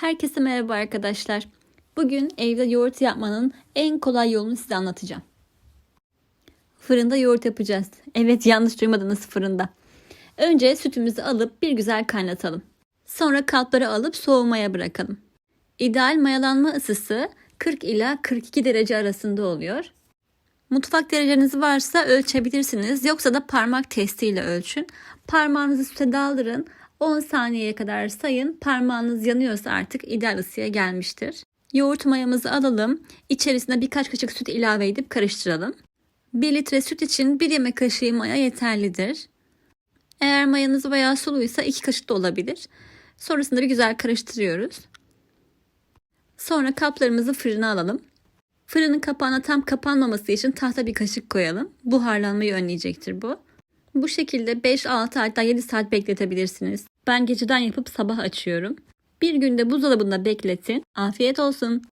Herkese merhaba arkadaşlar. Bugün evde yoğurt yapmanın en kolay yolunu size anlatacağım. Fırında yoğurt yapacağız. Evet yanlış duymadınız fırında. Önce sütümüzü alıp bir güzel kaynatalım. Sonra kapları alıp soğumaya bırakalım. İdeal mayalanma ısısı 40 ila 42 derece arasında oluyor. Mutfak dereceniz varsa ölçebilirsiniz. Yoksa da parmak testiyle ölçün. Parmağınızı süte daldırın. 10 saniyeye kadar sayın. Parmağınız yanıyorsa artık ideal ısıya gelmiştir. Yoğurt mayamızı alalım. İçerisine birkaç kaşık süt ilave edip karıştıralım. 1 litre süt için 1 yemek kaşığı maya yeterlidir. Eğer mayanız bayağı suluysa 2 kaşık da olabilir. Sonrasında bir güzel karıştırıyoruz. Sonra kaplarımızı fırına alalım. Fırının kapağına tam kapanmaması için tahta bir kaşık koyalım. Buharlanmayı önleyecektir bu. Bu şekilde 5-6 hatta 7 saat bekletebilirsiniz. Ben geceden yapıp sabah açıyorum. Bir günde buzdolabında bekletin. Afiyet olsun.